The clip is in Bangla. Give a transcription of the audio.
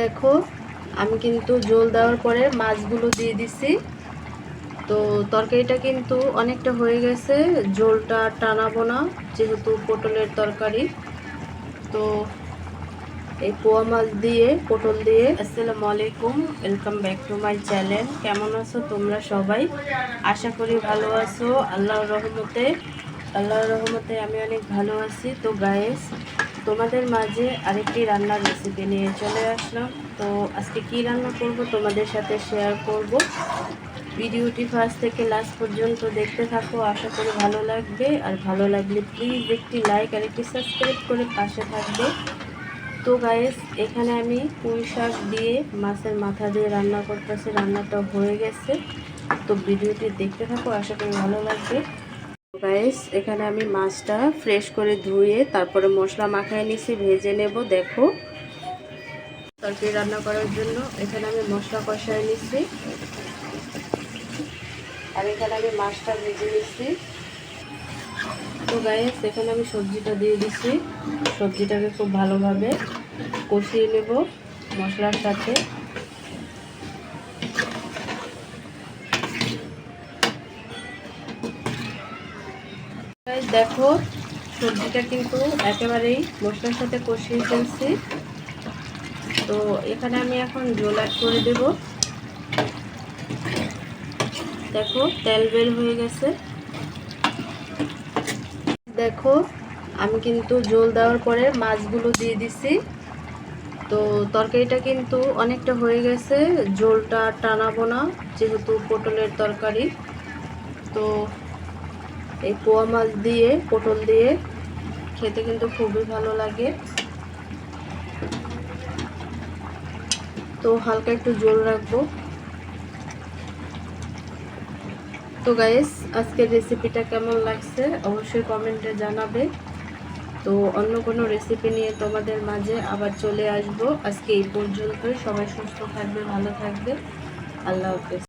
দেখো, আমি কিন্তু জল দেওয়ার পরে মাছগুলো দিয়ে দিছি। তো তরকারিটা কিন্তু অনেকটা হয়ে গেছে জলটা টানাবো না, যেহেতু পটলের তরকারি। তো এই পোয়া মাছ দিয়ে, পটল দিয়ে, আসসালামু আলাইকুম welcome back to my channel কেমন আছো তোমরা সবাই? আশা করি ভালো আছো, আল্লাহর রহমতে। আল্লাহর রহমতে আমি অনেক ভালো আছি। তো গায়েস তোমাদের মাঝে আরেকটি রান্নার রেসিপি নিয়ে চলে আসলাম। তো আজকে কি রান্না করব তোমাদের সাথে শেয়ার করব। ভিডিওটি ফার্স্ট থেকে লাস্ট পর্যন্ত দেখতে থাকো, আশা করি ভালো লাগবে। আর ভালো লাগলে প্লিজ একটি লাইক আর একটি সাবস্ক্রাইব করে পাশে থাকবে। তো গায়েস এখানে আমি পুঁই শাক দিয়ে মাছের মাথা দিয়ে রান্না করতেছি, রান্নাটা হয়ে গেছে। তো ভিডিওটি দেখতে থাকো, আশা করি ভালো লাগবে। গাইস এখানে আমি মাছটা ফ্রেশ করে ধুয়ে তারপরে মশলা মাখায় নিছি ভেজে নেব, দেখো। তরকারি রান্না করার জন্য এখানে আমি মশলা কষায় নিছি আর এখানে আমি মাছটা ভেজে নিচ্ছি তো গাইস এখানে আমি সবজিটা দিয়ে দিচ্ছি সবজিটাকে খুব ভালোভাবে কষিয়ে নেব মশলার সাথে। দেখো, সবজিটা কিন্তু একেবারেই মশলার সাথে কষিয়ে ফেলছি। তো এখানে আমি এখন জল অ্যাড করে দেব। দেখো, তেল বের হয়ে গেছে। দেখো, আমি কিন্তু জল দেওয়ার পরে মাছগুলো দিয়ে দিছি। তো তরকারিটা কিন্তু অনেকটা হয়ে গেছে। জলটা টানাবো না, যেহেতু পটলের তরকারি। তো এই পোয়া মাছ দিয়ে, পটল দিয়ে খেতে কিন্তু খুবই ভালো লাগে। তো হালকা একটু জল রাখব। তো গাইস আজকের রেসিপিটা কেমন লাগছে অবশ্যই কমেন্টে জানাবে। তো অন্য কোনো রেসিপি নিয়ে তোমাদের মাঝে আবার চলে আসব। আজকে এই পর্যন্তই। সবাই সুস্থ থাকবে, ভালো থাকবে। আল্লাহ হাফেজ।